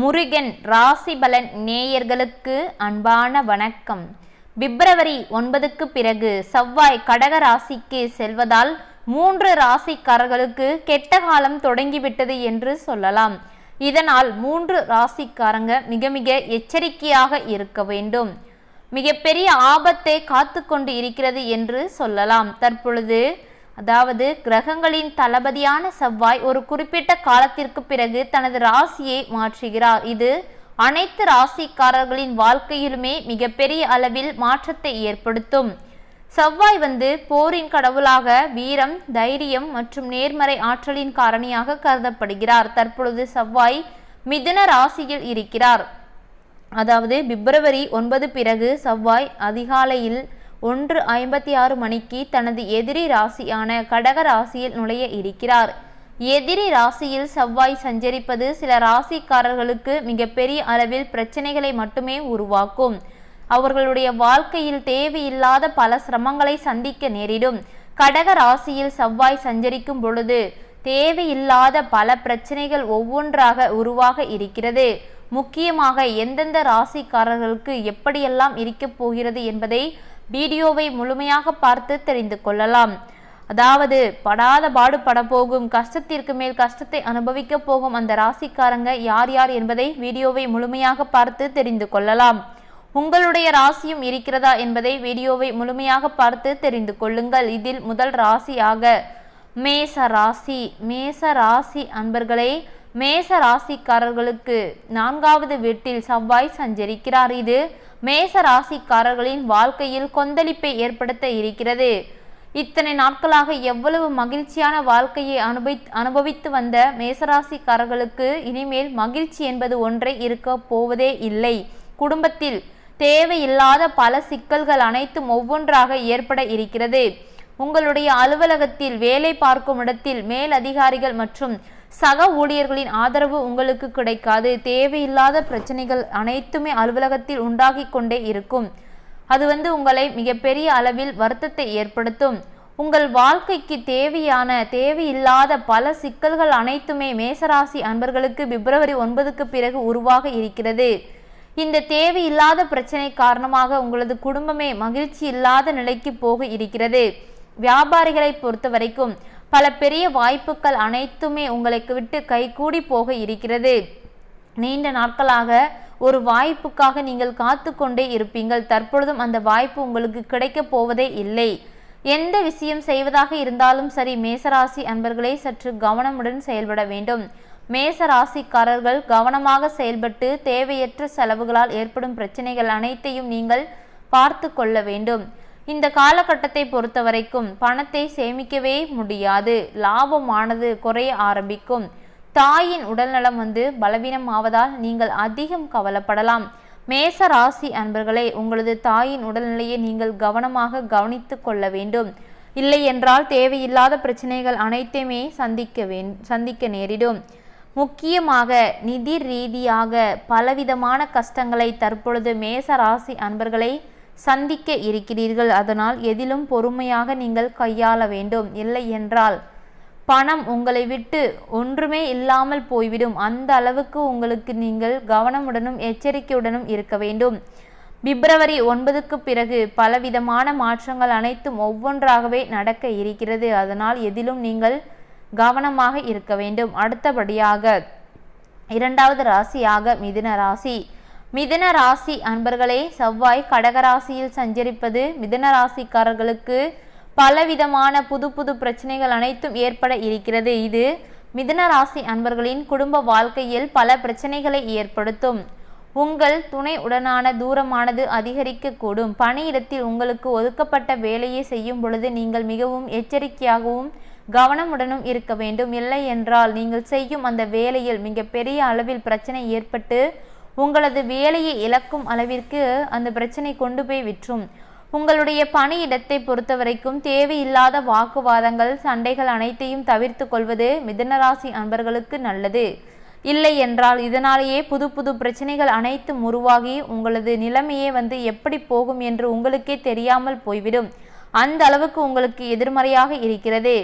முருகன் ராசிபலன் நேயர்களுக்கு அன்பான வணக்கம். பிப்ரவரி ஒன்பதுக்கு பிறகு செவ்வாய் கடக ராசிக்கு செல்வதால் மூன்று ராசிக்காரர்களுக்கு கெட்ட காலம் தொடங்கிவிட்டது என்று சொல்லலாம். இதனால் மூன்று ராசிக்காரங்க மிக மிக எச்சரிக்கையாக இருக்க வேண்டும். மிகப்பெரிய ஆபத்தை காத்து கொண்டு இருக்கிறது என்று சொல்லலாம். தற்பொழுது அதாவது கிரகங்களின் தளபதியான செவ்வாய் ஒரு குறிப்பிட்ட காலத்திற்கு பிறகு தனது ராசியை மாற்றுகிறார். இது அனைத்து ராசிக்காரர்களின் வாழ்க்கையிலுமே மிகப்பெரிய அளவில் மாற்றத்தை ஏற்படுத்தும். செவ்வாய் வந்து போரின் கடவுளாக வீரம் தைரியம் மற்றும் நேர்மறை ஆற்றலின் காரணியாக கருதப்படுகிறார். தற்பொழுது செவ்வாய் மிதுன ராசியில் இருக்கிறார். அதாவது பிப்ரவரி ஒன்பது பிறகு செவ்வாய் அதிகாலையில் ஒன்று ஐம்பத்தி ஆறு மணிக்கு தனது எதிரி ராசியான கடக ராசியில் நுழைய இருக்கிறார். எதிரி ராசியில் செவ்வாய் சஞ்சரிப்பது சில ராசிக்காரர்களுக்கு மிகப்பெரிய அளவில் பிரச்சனைகளை மட்டுமே உருவாக்கும். அவர்களுடைய வாழ்க்கையில் தேவையில்லாத பல சிரமங்களை சந்திக்க நேரிடும். கடக ராசியில் செவ்வாய் சஞ்சரிக்கும் பொழுது தேவையில்லாத பல பிரச்சனைகள் ஒவ்வொன்றாக உருவாக இருக்கிறது. முக்கியமாக எந்தெந்த ராசிக்காரர்களுக்கு எப்படியெல்லாம் இருக்கப் போகிறது என்பதை வீடியோவை முழுமையாக பார்த்து தெரிந்து கொள்ளலாம். அதாவது படாத பாடு போகும் கஷ்டத்திற்கு மேல் கஷ்டத்தை அனுபவிக்க போகும் அந்த ராசிக்காரங்க யார் யார் என்பதை வீடியோவை முழுமையாக பார்த்து தெரிந்து கொள்ளலாம். உங்களுடைய ராசியும் இருக்கிறதா என்பதை வீடியோவை முழுமையாக பார்த்து தெரிந்து கொள்ளுங்கள். இதில் முதல் ராசியாக மேச ராசி. மேச ராசி அன்பர்களே மேச ராசிக்காரர்களுக்கு நான்காவது வீட்டில் செவ்வாய் சஞ்சரிக்கிறார். இது மேச ராசிக்காரர்களின் வாழ்க்கையில் கொந்தளிப்பை ஏற்படுத்த இருக்கிறது. இத்தனை நாட்களாக எவ்வளவு மகிழ்ச்சியான வாழ்க்கையை அனுபவி அனுபவித்து வந்த மேசராசிக்காரர்களுக்கு இனிமேல் மகிழ்ச்சி என்பது ஒன்றை இருக்க போவதே இல்லை. குடும்பத்தில் தேவையில்லாத பல சிக்கல்கள் அனைத்தும் ஒவ்வொன்றாக ஏற்பட இருக்கிறது. உங்களுடைய அலுவலகத்தில் வேலை பார்க்கும் இடத்தில் மேல் அதிகாரிகள் மற்றும் சக ஊழியர்களின் ஆதரவு உங்களுக்கு கிடைக்காது. தேவையில்லாத பிரச்சனைகள் அனைத்துமே அலுவலகத்தில் உண்டாகி கொண்டே இருக்கும். அது வந்து உங்களை மிகப்பெரிய அளவில் வருத்தத்தை ஏற்படுத்தும். உங்கள் வாழ்க்கைக்கு தேவையான தேவையில்லாத பல சிக்கல்கள் அனைத்துமே மேசராசி அன்பர்களுக்கு பிப்ரவரி ஒன்பதுக்கு பிறகு உருவாக இருக்கிறது. இந்த தேவையில்லாத பிரச்சனை காரணமாக உங்களது குடும்பமே மகிழ்ச்சி இல்லாத நிலைக்கு போக இருக்கிறது. வியாபாரிகளை பொறுத்த வரைக்கும் பல பெரிய வாய்ப்புகள் அனைத்துமே உங்களுக்கு விட்டு கைகூடி போக இருக்கிறது. நீண்ட நாட்களாக ஒரு வாய்ப்புக்காக நீங்கள் காத்து கொண்டே இருப்பீங்கள். தற்பொழுதும் அந்த வாய்ப்பு உங்களுக்கு கிடைக்கப் போவதே இல்லை. எந்த விஷயம் செய்வதாக இருந்தாலும் சரி மேசராசி அன்பர்களே சற்று கவனமுடன் செயல்பட வேண்டும். மேச ராசிக்காரர்கள் கவனமாக செயல்பட்டு தேவையற்ற செலவுகளால் ஏற்படும் பிரச்சனைகள் அனைத்தையும் நீங்கள் பார்த்து கொள்ள வேண்டும். இந்த காலகட்டத்தை பொறுத்த வரைக்கும் பணத்தை சேமிக்கவே முடியாது. லாபமானது குறைய ஆரம்பிக்கும். தாயின் உடல்நலம் வந்து பலவீனம் ஆவதால் நீங்கள் அதிகம் கவலைப்படலாம். மேச ராசி அன்பர்களே உங்களது தாயின் உடல்நிலையை நீங்கள் கவனமாக கவனித்து கொள்ள வேண்டும். இல்லை என்றால் தேவையில்லாத பிரச்சனைகள் அனைத்தையுமே சந்திக்க வே சந்திக்க நேரிடும். முக்கியமாக நிதி ரீதியாக பலவிதமான கஷ்டங்களை தற்பொழுது மேச ராசி அன்பர்களை சந்திக்க இருக்கிறீர்கள். அதனால் எதிலும் பொறுமையாக நீங்கள் கையாள வேண்டும். இல்லை என்றால் பணம் உங்களை விட்டு ஒன்றுமே இல்லாமல் போய்விடும். அந்த அளவுக்கு உங்களுக்கு நீங்கள் கவனமுடனும் எச்சரிக்கையுடனும் இருக்க வேண்டும். பிப்ரவரி ஒன்பதுக்கு பிறகு பலவிதமான மாற்றங்கள் அனைத்தும் ஒவ்வொன்றாகவே நடக்க இருக்கிறது. அதனால் எதிலும் நீங்கள் கவனமாக இருக்க வேண்டும். அடுத்தபடியாக இரண்டாவது ராசியாக மிதுன ராசி. மிதுன ராசி அன்பர்களே செவ்வாய் கடகராசியில் சஞ்சரிப்பது மிதன ராசிக்காரர்களுக்கு பலவிதமான புது புது பிரச்சனைகள் அனைத்தும் ஏற்பட இருக்கிறது. இது மிதன ராசி அன்பர்களின் குடும்ப வாழ்க்கையில் பல பிரச்சனைகளை ஏற்படுத்தும். உங்கள் துணை உடனான தூரமானது அதிகரிக்கக்கூடும். பணியிடத்தில் உங்களுக்கு ஒதுக்கப்பட்ட வேலையை செய்யும் பொழுது நீங்கள் மிகவும் எச்சரிக்கையாகவும் கவனமுடனும் இருக்க வேண்டும். இல்லை என்றால் நீங்கள் செய்யும் அந்த வேலையில் மிக பெரிய அளவில் பிரச்சனை ஏற்பட்டு உங்களது வேலையை இழக்கும் அளவிற்கு அந்த பிரச்சனை கொண்டு போய் விற்றும். உங்களுடைய பணியிடத்தை பொறுத்தவரைக்கும் தேவையில்லாத வாக்குவாதங்கள் சண்டைகள் அனைத்தையும் தவிர்த்து கொள்வது மிதனராசி அன்பர்களுக்கு நல்லது. இல்லை என்றால் இதனாலேயே புது புது பிரச்சனைகள் அனைத்தும் உருவாகி உங்களது நிலைமையே வந்து எப்படி போகும் என்று உங்களுக்கே தெரியாமல் போய்விடும். அந்த அளவுக்கு உங்களுக்கு எதிர்மறையாக இருக்கிறது.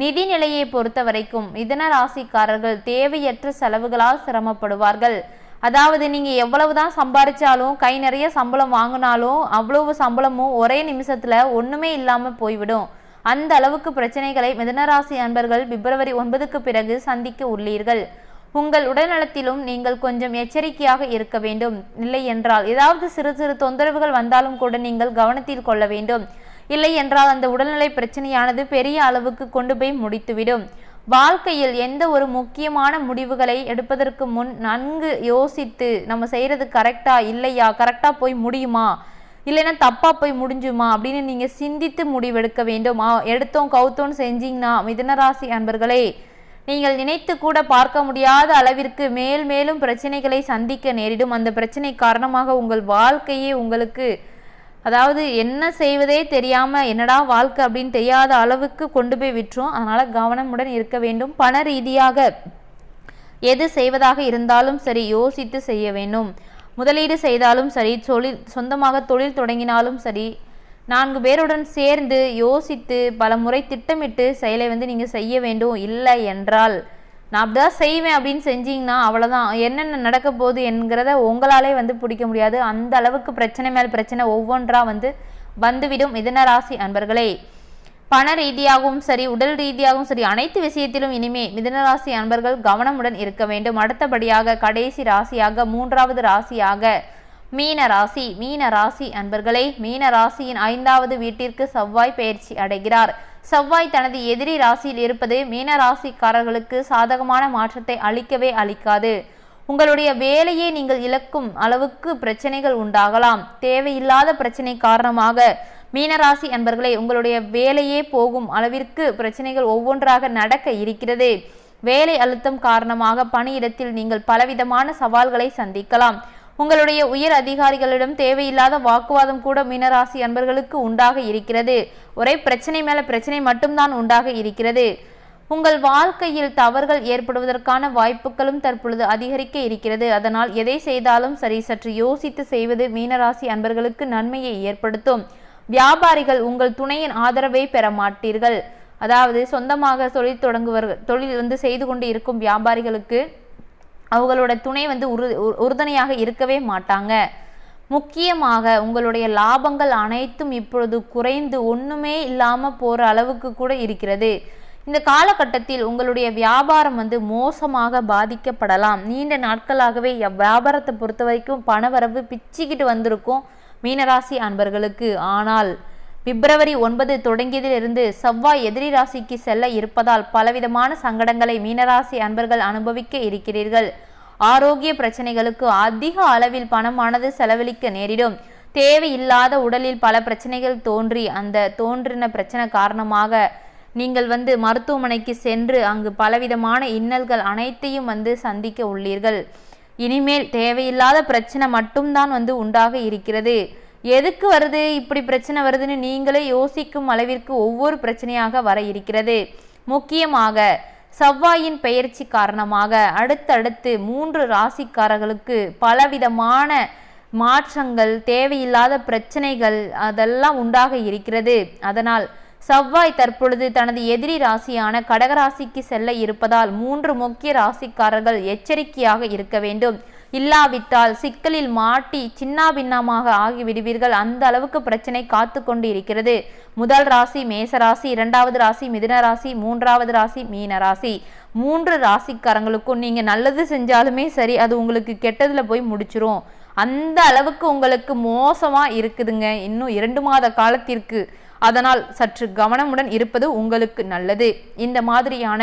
நிதி நிலையை பொறுத்த வரைக்கும் மிதன ராசிக்காரர்கள் தேவையற்ற செலவுகளால் சிரமப்படுவார்கள். அதாவது நீங்கள் எவ்வளவு தான் சம்பாதிச்சாலும் கை நிறைய சம்பளம் வாங்கினாலும் அவ்வளவு சம்பளமும் ஒரே நிமிஷத்தில் ஒன்றுமே இல்லாமல் போய்விடும். அந்த அளவுக்கு பிரச்சனைகளை மிதனராசி அன்பர்கள் பிப்ரவரி ஒன்பதுக்கு பிறகு சந்திக்க உள்ளீர்கள். உங்கள் உடல்நலத்திலும் நீங்கள் கொஞ்சம் எச்சரிக்கையாக இருக்க வேண்டும். இல்லை என்றால் ஏதாவது சிறு சிறு தொந்தரவுகள் வந்தாலும் கூட நீங்கள் கவனத்தில் கொள்ள வேண்டும். இல்லை என்றால் அந்த உடல்நிலை பிரச்சனையானது பெரிய அளவுக்கு கொண்டு போய் முடித்துவிடும். வாழ்க்கையில் எந்த ஒரு முக்கியமான முடிவுகளை எடுப்பதற்கு முன் நன்கு யோசித்து நம்ம செய்கிறது கரெக்டாக இல்லையா? கரெக்டாக போய் முடியுமா? இல்லைன்னா தப்பாக போய் முடிஞ்சுமா? அப்படின்னு நீங்கள் சிந்தித்து முடிவெடுக்க வேண்டும். எடுத்தோம் கவுத்தோம் செஞ்சீங்கன்னா மிதனராசி அன்பர்களே நீங்கள் நினைத்து கூட பார்க்க முடியாத அளவிற்கு மேல் மேலும் பிரச்சனைகளை சந்திக்க நேரிடும். அந்த பிரச்சனை காரணமாக உங்கள் வாழ்க்கையே உங்களுக்கு அதாவது என்ன செய்வதே தெரியாமல் என்னடா வாழ்க்கை அப்படின்னு தெரியாத அளவுக்கு கொண்டு போய் விட்டுரும். அதனால் கவனமுடன் இருக்க வேண்டும். பண ரீதியாக எது செய்வதாக இருந்தாலும் சரி யோசித்து செய்ய வேண்டும். முதலீடு செய்தாலும் சரி தொழில் சொந்தமாக தொழில் தொடங்கினாலும் சரி நான்கு பேருடன் சேர்ந்து யோசித்து பல முறை திட்டமிட்டு செயலை வந்து நீங்கள் செய்ய வேண்டும். இல்லை என்றால் நான் அப்படிதான் செய்வேன் அப்படின்னு செஞ்சிங்கன்னா அவ்வளோதான் என்னென்ன நடக்க போகுது என்கிறத உங்களாலே வந்து பிடிக்க முடியாது. அந்த அளவுக்கு பிரச்சனை மேல் பிரச்சனை ஒவ்வொன்றா வந்து வந்துவிடும். மிதன ராசி அன்பர்களே பண ரீதியாகவும் சரி உடல் ரீதியாகவும் சரி அனைத்து விஷயத்திலும் இனிமே மிதனராசி அன்பர்கள் கவனமுடன் இருக்க வேண்டும். அடுத்தபடியாக கடைசி ராசியாக மூன்றாவது ராசியாக மீன ராசி மீன ராசி அன்பர்களே மீன ராசியின் ஐந்தாவது வீட்டிற்கு செவ்வாய் பயிற்சி அடைகிறார். செவ்வாய் தனது எதிரி ராசியில் இருப்பது மீன ராசிக்காரர்களுக்கு சாதகமான மாற்றத்தை அளிக்கவே அளிக்காது. உங்களுடைய வேலையை நீங்கள் இழக்கும் அளவுக்கு பிரச்சனைகள் உண்டாகலாம். தேவையில்லாத பிரச்சனை காரணமாக மீனராசி அன்பர்களே உங்களுடைய வேலையே போகும் அளவிற்கு பிரச்சனைகள் ஒவ்வொன்றாக நடக்க இருக்கிறது. வேலை அழுத்தம் காரணமாக பணியிடத்தில் நீங்கள் பலவிதமான சவால்களை சந்திக்கலாம். உங்களுடைய உயர் அதிகாரிகளிடம் தேவையில்லாத வாக்குவாதம் கூட மீனராசி அன்பர்களுக்கு உண்டாக இருக்கிறது. ஒரே பிரச்சனை மேல பிரச்சனை மட்டும்தான் உண்டாக இருக்கிறது. உங்கள் வாழ்க்கையில் தவறுகள் ஏற்படுவதற்கான வாய்ப்புகளும் தற்பொழுது அதிகரிக்க இருக்கிறது. அதனால் எதை செய்தாலும் சரி சற்று யோசித்து செய்வது மீனராசி அன்பர்களுக்கு நன்மையை ஏற்படுத்தும். வியாபாரிகள் உங்கள் துணையின் ஆதரவை பெற மாட்டீர்கள். அதாவது சொந்தமாக தொழில் தொடங்குவர்கள் தொழில் வந்து செய்து கொண்டு இருக்கும் வியாபாரிகளுக்கு அவங்களோட துணை வந்து உரு உறுதுணையாக இருக்கவே மாட்டாங்க. முக்கியமாக உங்களுடைய லாபங்கள் அனைத்தும் இப்பொழுது குறைந்து ஒன்றுமே இல்லாமல் போகிற அளவுக்கு கூட இருக்கிறது. இந்த காலகட்டத்தில் உங்களுடைய வியாபாரம் வந்து மோசமாக பாதிக்கப்படலாம். நீண்ட நாட்களாகவே வியாபாரத்தை பொறுத்த வரைக்கும் பணவரவு பிச்சுக்கிட்டு வந்திருக்கும் மீனராசி அன்பர்களுக்கு. ஆனால் பிப்ரவரி ஒன்பது தொடங்கியதிலிருந்து செவ்வாய் எதிரி ராசிக்கு செல்ல இருப்பதால் பலவிதமான சங்கடங்களை மீனராசி அன்பர்கள் அனுபவிக்க இருக்கிறீர்கள். ஆரோக்கிய பிரச்சனைகளுக்கு அதிக அளவில் பணமானது செலவழிக்க நேரிடும். தேவையில்லாத உடலில் பல பிரச்சனைகள் தோன்றி அந்த தோன்றின பிரச்சனை காரணமாக நீங்கள் வந்து மருத்துவமனைக்கு சென்று அங்கு பலவிதமான இன்னல்கள் அனைத்தையும் வந்து சந்திக்க உள்ளீர்கள். இனிமேல் தேவையில்லாத பிரச்சனை மட்டும்தான் வந்து உண்டாக இருக்கிறது. எதுக்கு வருது இப்படி பிரச்சனை வருதுன்னு நீங்களே யோசிக்கும் அளவிற்கு ஒவ்வொரு பிரச்சனையாக வர இருக்கிறது. முக்கியமாக செவ்வாயின் பெயர்ச்சி காரணமாக அடுத்தடுத்து மூன்று ராசிக்காரர்களுக்கு பலவிதமான மாற்றங்கள் தேவையில்லாத பிரச்சனைகள் அதெல்லாம் உண்டாக இருக்கிறது. அதனால் செவ்வாய் தற்பொழுது தனது எதிரி ராசியான கடகராசிக்கு செல்ல இருப்பதால் மூன்று முக்கிய ராசிக்காரர்கள் எச்சரிக்கையாக இருக்க வேண்டும். இல்லாவிட்டால் சிக்கலில் மாட்டி சின்னாபின்னமாக ஆகிவிடுவீர்கள். அந்த அளவுக்கு பிரச்சனை காத்து கொண்டு இருக்கிறது முதல் ராசி மேசராசி இரண்டாவது ராசி மிதுன ராசி மூன்றாவது ராசி மீன ராசி. மூன்று ராசிக்காரங்களுக்கும் நீங்க நல்லது செஞ்சாலுமே சரி அது உங்களுக்கு கெட்டதுல போய் முடிச்சிரும். அந்த அளவுக்கு உங்களுக்கு மோசமா இருக்குதுங்க. இன்னும் இரண்டு மாத காலத்திற்கு. அதனால் சற்று கவனமுடன் இருப்பது உங்களுக்கு நல்லது. இந்த மாதிரியான